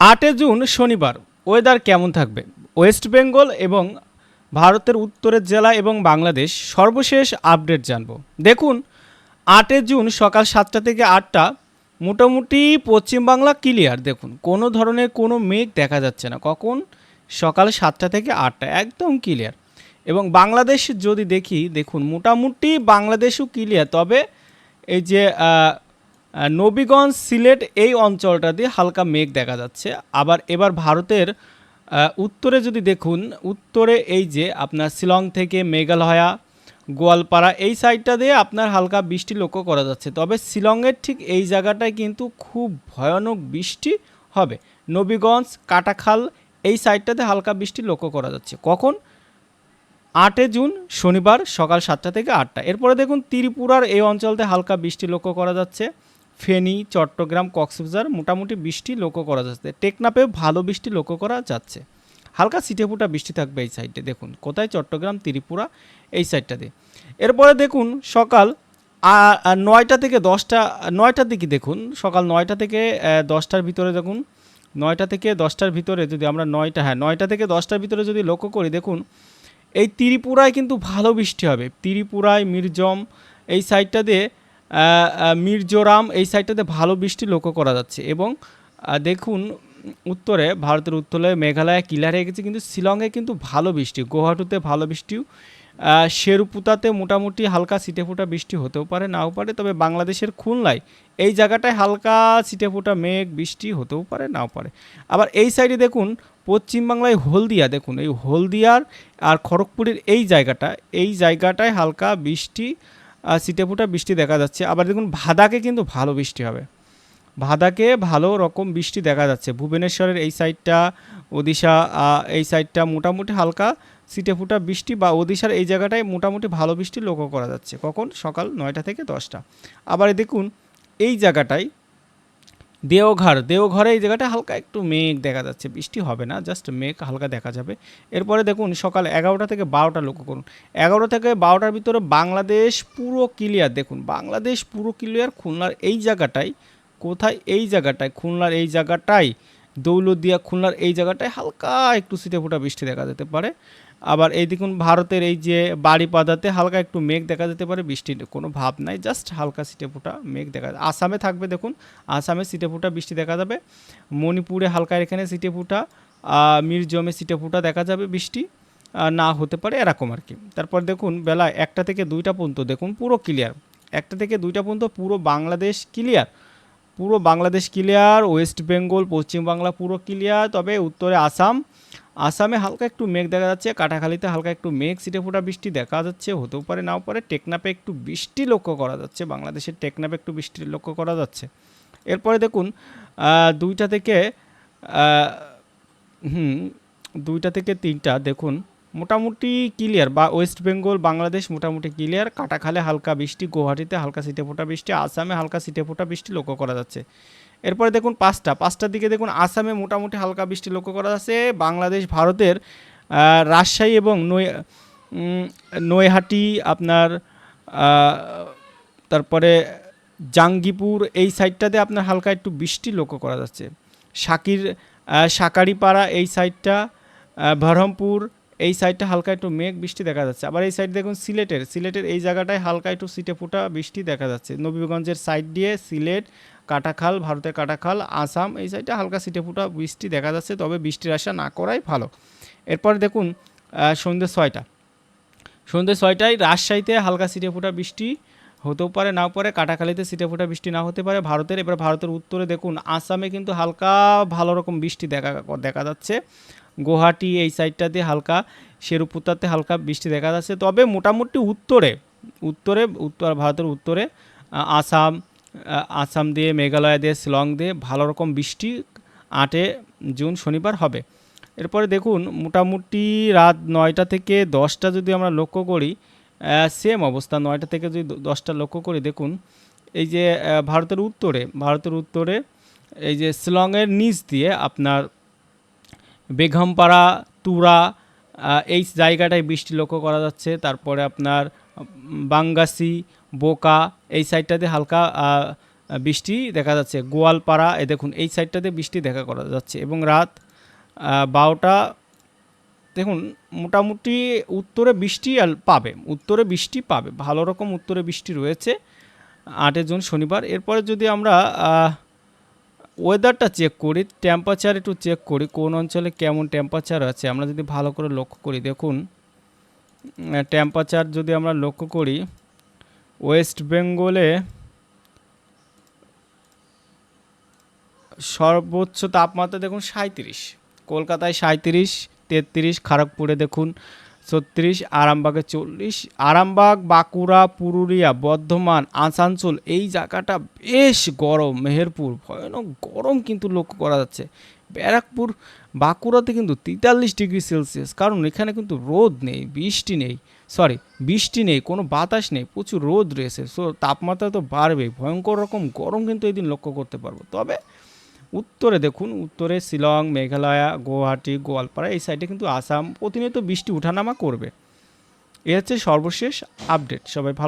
আটে জুন শনিবার ওয়েদার কেমন থাকবে? ওয়েস্ট বেঙ্গল এবং ভারতের উত্তরের জেলা এবং বাংলাদেশ সর্বশেষ আপডেট জানব। দেখুন, আটে জুন সকাল সাতটা থেকে আটটা, মোটামুটি পশ্চিমবাংলা ক্লিয়ার দেখুন, কোনো ধরনের কোনো মেঘ দেখা যাচ্ছে না। কখন? সকাল সাতটা থেকে আটটা, একদম ক্লিয়ার এবং বাংলাদেশ যদি দেখি, দেখুন, মোটামুটি বাংলাদেশও ক্লিয়ার তবে এই যে নবীগঞ্জ সিলেট এই অঞ্চলটা দিয়ে হালকা মেঘ দেখা যাচ্ছে। আবার এবার ভারতের উত্তরে যদি দেখুন, উত্তরে এই যে আপনার শিলং থেকে মেঘালয়া, গোয়ালপাড়া, এই সাইডটা দিয়ে আপনার হালকা বৃষ্টি লক্ষ্য করা যাচ্ছে। তবে শিলংয়ের ঠিক এই জায়গাটায় কিন্তু খুব ভয়ানক বৃষ্টি হবে। নবীগঞ্জ, কাটাখাল, এই সাইডটাতে হালকা বৃষ্টি লক্ষ্য করা যাচ্ছে। কখন? আটে জুন, শনিবার সকাল সাতটা থেকে আটটা। এরপরে দেখুন, ত্রিপুরার এই অঞ্চলতে হালকা বৃষ্টি লক্ষ্য করা যাচ্ছে। ফেনী, চট্টগ্রাম, কক্সবাজার মোটামুটি বৃষ্টি লক্ষ্য করা যাচ্ছে। টেকনাপেও ভালো বৃষ্টি লক্ষ্য করা যাচ্ছে। হালকা সিটেফুটা বৃষ্টি থাকবে এই সাইডে দেখুন। কোথায়? চট্টগ্রাম, ত্রিপুরা, এই সাইডটাতে এরপরে দেখুন, সকাল নয়টা থেকে দশটা নয়টার দিকে দেখুন, সকাল নয়টা থেকে দশটার ভিতরে দেখুন, নয়টা থেকে দশটার ভিতরে যদি আমরা নয়টা হ্যাঁ নয়টা থেকে দশটার ভিতরে যদি লক্ষ্য করি, দেখুন, এই ত্রিপুরায় কিন্তু ভালো বৃষ্টি হবে। ত্রিপুরায়, মির্জম, এই সাইডটা দিয়ে মির্জোরাম এই সাইডটাতে ভালো বৃষ্টি লক্ষ্য করা যাচ্ছে এবং দেখুন উত্তরে, ভারতের উত্তরে মেঘালয় কিলার হয়ে গেছে, কিন্তু শিলংয়ে কিন্তু ভালো বৃষ্টি, গুয়াহাটিতে ভালো বৃষ্টিও। শেরপুতাতে মোটামুটি হালকা সিটেফোঁটা বৃষ্টি হতেও পারে, নাও পারে, তবে বাংলাদেশের খুলনায় এই জায়গাটায় হালকা সিটেফোঁটা মেঘ বৃষ্টি হতেও পারে, নাও পারে। আবার এই সাইডে দেখুন পশ্চিমবাংলায় হলদিয়া, দেখুন, এই হলদিয়ার আর খড়গপুরের এই জায়গাটা, এই জায়গাটায় হালকা বৃষ্টি সিটেফোঁটা বৃষ্টি দেখা যাচ্ছে। আবার দেখুন, ভাদাকে কিন্তু ভালো বৃষ্টি হবে। ভাদাকে ভালো রকম বৃষ্টি দেখা যাচ্ছে। ভুবনেশ্বরের এই সাইডটা ওদিশা এই সাইডটা মোটামুটি হালকা সিটেফুটা বৃষ্টি বা ওদিশার এই জায়গাটায় মোটামুটি ভালো বৃষ্টি লক্ষ্য করা যাচ্ছে। কখন? সকাল নয়টা থেকে দশটা। আবার দেখুন, এই জায়গাটায় দেওঘর, দেওঘরে এই জায়গাটা হালকা একটু মেঘ দেখা যাচ্ছে, বৃষ্টি হবে না জাস্ট মেঘ হালকা দেখা যাবে। এরপরে দেখুন, সকাল এগারোটা থেকে বারোটা লক্ষ্য করুন। এগারোটা থেকে বারোটার ভিতরে বাংলাদেশ পুরো ক্লিয়ার দেখুন, বাংলাদেশ পুরো ক্লিয়ার খুলনার এই জায়গাটায় কোথায় এই জায়গাটায় খুলনার এই জায়গাটায় দৌলতদিয়া খুলনার এই জায়গাটায় হালকা একটু সিটে ফোটা বৃষ্টি দেখা যেতে পারে। আবার এই দেখুন ভারতের এই যে বাড়িপাদাতে হালকা একটু মেঘ দেখা যেতে পারে, বৃষ্টির কোনো ভাব নাই জাস্ট হালকা সিটে ফোটা মেঘ দেখা যায়। আসামে থাকবে দেখুন, আসামে সিটে ফোটা বৃষ্টি দেখা যাবে, মণিপুরে হালকা এখানে সিটে ফোটা মির্জমে সিটে ফোটা দেখা যাবে বৃষ্টি না হতে পারে এরকম আর কি। তারপর দেখুন বেলা একটা থেকে দুইটা পর্যন্ত, দেখুন পুরো ক্লিয়ার একটা থেকে দুইটা পর্যন্ত পুরো বাংলাদেশ ক্লিয়ার পুরো Bangladesh clear West Bengal Paschimbangla পুরো ক্লিয়ার তবে উত্তরে আসাম। আসামে হালকা একটু মেঘ দেখা যাচ্ছে, কাটাখালিতে হালকা একটু মেঘ সিটে ফোটা বৃষ্টি দেখা যাচ্ছে, হতেও পারে নাও পারে টেকনাপে একটু বৃষ্টি লক্ষ্য করা যাচ্ছে, বাংলাদেশের টেকনাপে একটু বৃষ্টি লক্ষ্য করা যাচ্ছে। এরপরে দেখুন দুইটা থেকে হুম, দুইটা থেকে তিনটা, দেখুন মোটামুটি ক্লিয়ার বা ওয়েস্ট বেঙ্গল বাংলাদেশ মোটামুটি ক্লিয়ার কাটাখালে হালকা বৃষ্টি গুয়াহাটিতে হালকা সিটে ফোটা বৃষ্টি আসামে হালকা সিটে ফোটা বৃষ্টি লক্ষ্য করা যাচ্ছে। এরপরে দেখুন পাঁচটা পাঁচটার দিকে দেখুন আসামে মোটামুটি হালকা বৃষ্টি লক্ষ্য করা যাচ্ছে। বাংলাদেশ ভারতের রাজশাহী এবং নৈ নৈহাটি আপনার তারপরে জাঙ্গিপুর এই সাইডটাতে আপনার হালকা একটু বৃষ্টি লক্ষ্য করা যাচ্ছে। শাকির আহ, শাকারিপাড়া এই সাইডটা আহ, বহরমপুর এই সাইডটা হালকা একটু মেঘ বৃষ্টি দেখা যাচ্ছে। আবার এই সাইড দেখুন সিলেটের সিলেটের এই জায়গাটায় হালকা একটু সিটে ফুটা বৃষ্টি দেখা যাচ্ছে। নবীগঞ্জের সাইড দিয়ে সিলেট কাটাখাল ভারতের কাটাখাল আসাম এই সাইডে হালকা সিটে ফুটা বৃষ্টি দেখা যাচ্ছে, তবে বৃষ্টির আশা না করাই ভালো। এরপর দেখুন সন্ধ্যে ছয়টা। সন্ধ্যে ছয়টায় রাজশাহীতে হালকা সিটে ফোটা বৃষ্টি হতেও পারে, নাও পারে। কাটাখালিতে সিটে ফোটা বৃষ্টি না হতে পারে। ভারতের, এবার ভারতের উত্তরে দেখুন, আসামে কিন্তু হালকা ভালো রকম বৃষ্টি দেখা দেখা যাচ্ছে। গুয়াহাটি এই সাইডটাতে হালকা শেরুপুতাতে হালকা বৃষ্টি দেখা যাচ্ছে। তবে মোটামুটি উত্তরে উত্তরে, উত্তর, ভারতের উত্তরে আসাম আসাম দিয়ে, মেঘালয় দিয়ে, শিলং দিয়ে ভালো রকম বৃষ্টি আটে জুন শনিবার হবে। এরপরে দেখুন, মোটামুটি রাত নয়টা থেকে দশটা যদি আমরা লক্ষ্য করি সেম অবস্থা, নয়টা থেকে যদি দশটা লক্ষ্য করি, দেখুন, এই যে ভারতের উত্তরে ভারতের উত্তরে এই যে, শিলংয়ের নিচ দিয়ে আপনার বেগমপাড়া, তুরা এই জায়গাটায় বৃষ্টি লক্ষ্য করা যাচ্ছে। তারপরে আপনার বাঙ্গাসি বোকা, এই সাইডটাতে হালকা বৃষ্টি দেখা যাচ্ছে। গোয়ালপাড়া, এ দেখুন, এই সাইডটাতে বৃষ্টি দেখা করা যাচ্ছে। এবং রাত বারোটা, দেখুন, মোটামুটি উত্তরে বৃষ্টি পাবে। উত্তরে বৃষ্টি পাবে। ভালো রকম উত্তরে বৃষ্টি রয়েছে। আটের জুন শনিবার। এরপরে যদি আমরা ওয়েদারটা চেক করি টেম্পারেচার একটু চেক করি, কোন অঞ্চলে কেমন টেম্পারেচার আছে, আমরা যদি ভালো করে লক্ষ্য করি, দেখুন টেম্পারেচার যদি আমরা লক্ষ্য করি ওয়েস্ট বেঙ্গলে সর্বোচ্চ তাপমাত্রা দেখুন সাঁত্রিশ কলকাতায় সাঁত্রিশ তেত্রিশ, খড়গপুরে দেখুন ছত্রিশ, আরামবাগে চল্লিশ, আরামবাগ, বাঁকুড়া, পুরুলিয়া, বর্ধমান, আসানসোল, এই জায়গাটা বেশ গরম। মেহেরপুর, ভয়ানক গরম কিন্তু লক্ষ্য করা যাচ্ছে। ব্যারাকপুর, বাঁকুড়াতে কিন্তু তেতাল্লিশ ডিগ্রি সেলসিয়াস। কারণ এখানে কিন্তু রোদ নেই, বৃষ্টি নেই সরি বৃষ্টি নেই, কোনো বাতাস নেই, প্রচুর রোদ রয়েছে। সো তাপমাত্রা তো বাড়বেই। ভয়ঙ্কর রকম গরম কিন্তু এই দিন লক্ষ্য করতে পারব। তবে উত্তরে দেখুন, উত্তরে শিলং, মেঘালয়া, গুয়াহাটি, গোয়ালপাড়া, এই সাইডে কিন্তু আসাম প্রতিনিয়ত বৃষ্টি উঠানামা করবে। এ হচ্ছে সর্বশেষ আপডেট সবাই ভালো